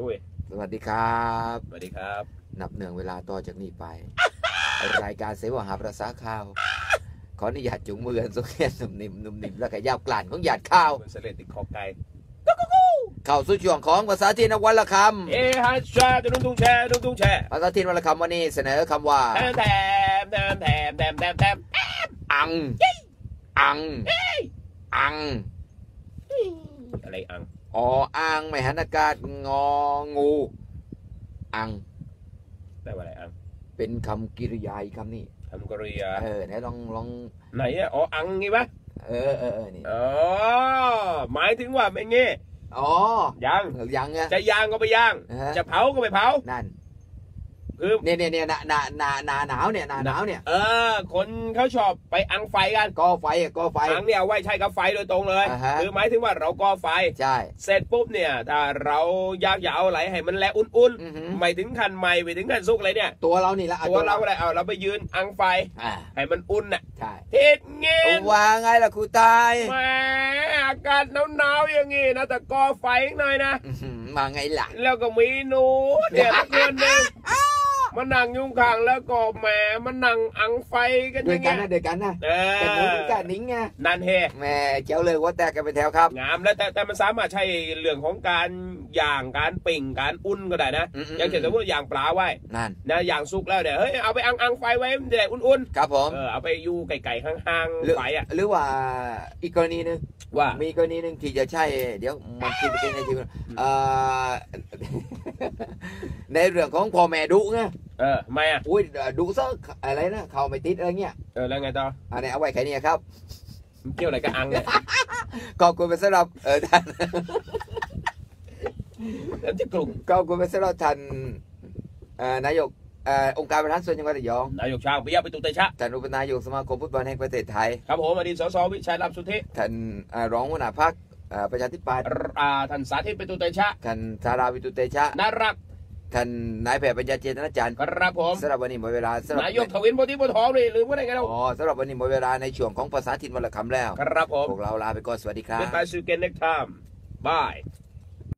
อุ้ยสวัสดีครับ สวัสดีครับ นับเนื่องเวลาต่อจากนี้ไป รายการเสวหาประสาข่าว ขออนุญาตจุงมือกันสุขียนหนุ่มนิ่มหนุ่มนิ่มแล้วก็ยาวกลั่นของหยาดข้าวเหมือนเสลดติดคอไก่เข้าสู่ช่วงของภาษาจีนวันละคเอฮัชชาตุ้งตุ้งแชร์ตุ้งตุ้งแชร์ำภาษาจีนวันละคำวันนี้เสนอคำว่าแถมแถมแถมแถมแถมแถมแถมอัง อัง อัง อะไรอัง ออ่างไม่หันอากาศงองูอังแปลว่าอะไรอังเป็นคำกริยาอีกคำนี้ทำกริยาเออไหนลองลองไหนอะอ๋ออังงี้ปะเออเออเออนี่อ๋อหมายถึงว่าเป็นงี้อ๋อยังยังไงจะย่างก็ไปย่างอ่าฮะจะเผาก็ไปเผานั่น คือเนี่ยเนี่ยเนี่ยหนาหนาหนาหนาหนาวเนี่ยหนาหนาวเนี่ยเออ คนเขาชอบไปอังไฟกันก่อไฟอะก่อไฟอังเนี่ยเอาไว้ใช้กับไฟโดยตรงเลยอ่าฮะคือหมายถึงว่าเราก่อไฟใช่เสร็จปุ๊บเนี่ยถ้าเราอยากจะเอาอะไรให้มันแลอุ่นอือหือๆไม่ถึงขั้นไหม่ไม่ถึงขั้นสุกเลยเนี่ย ตัวเรานี่ละอะตัวเราอะไรเอาเราไปยืนอังไฟอ่าให้มันอุ่นน่ะใช่ทิศเงี้ยว่าไงล่ะครูตายแหมอากาศหนาวๆอย่างงี้นะแต่ก่อไฟหน่อยนะอื้อหือมาไงล่ะแล้วก็มีหนูเนี่ยเพื่อนหนึง มานั่งอยุ่งข้างแล้วก็แหมมันนั่งอังไฟกันอด้วยย่างกันเงี้ยนะด้วยกันนะเอแต่หนูอกับนิ้งไงนั่นเฮแหม่เจ้าเลยว่าแตกกันไปแถวครับงามแล้วแต่แต่มันสามารถใช้เรื่องของการย่างการปิ่งการอุ่นก็ได้นะอืมๆอย่างเช่นสมมติอย่างปลาไว้นั่นนะอย่างสุกแล้วเนี่ยเฮ้ยเอาไปอังอังไฟไว้มันจะได้อุ่นครับผม ๆเออเอาไปอยู่ไก่ๆห่างหรือๆไฟอะหรือว่าอีกกรณีหนึงว่า มีกรณีหนึ่งที่จะใช่ เดี๋ยวมันคิดเป็นในทีมเอ่อ ในเรื่องของพ่อแม่ดุไง เออไม่อะอุ้ยดุซะอะไรนะเขาไม่ติดอะไรเงี้ยเออแล้วไงต่ออันนี้เอาไว้แค่นี้ครับมันเกี่ยวอะไรกับอังเนี่ยขอบคุณไปสำหรับเออท่านแล้วที่กลุ่มขอบคุณไปสำหรับท่านเอ่อนายกเอ่อองค์การบริหารส่วนจังหวัดระยอง นายกช่างปิยะปิตุเตชะ ท่านอุปนายกสมาคมฟุตบอลแห่งประเทศไทย ครับผมอดีตสสวิชัยรับสุทธิท่านเอ่อรองหัวหน้าพรรคเอ่อประชาธิปัตย์อ่าท่านสาธิตปิตุเตชะ ท่านสาราวิตุเตชะน่ารัก ท่านนายแพทย์ปัญญาเจตนาจันทร์ครับผมสำหรับวันนี้หมดเวลาสำหรับนายกทวินโพธิโพธิ์ทองเลยหรือว่าไงกันเราอ๋อสำหรับวันนี้หมดเวลาในช่วงของภาษาถิ่นวันละคำแล้ว ครับผมพวกเราลาไปก่อนสวัสดีครับ Goodbye, see you again next time. Bye.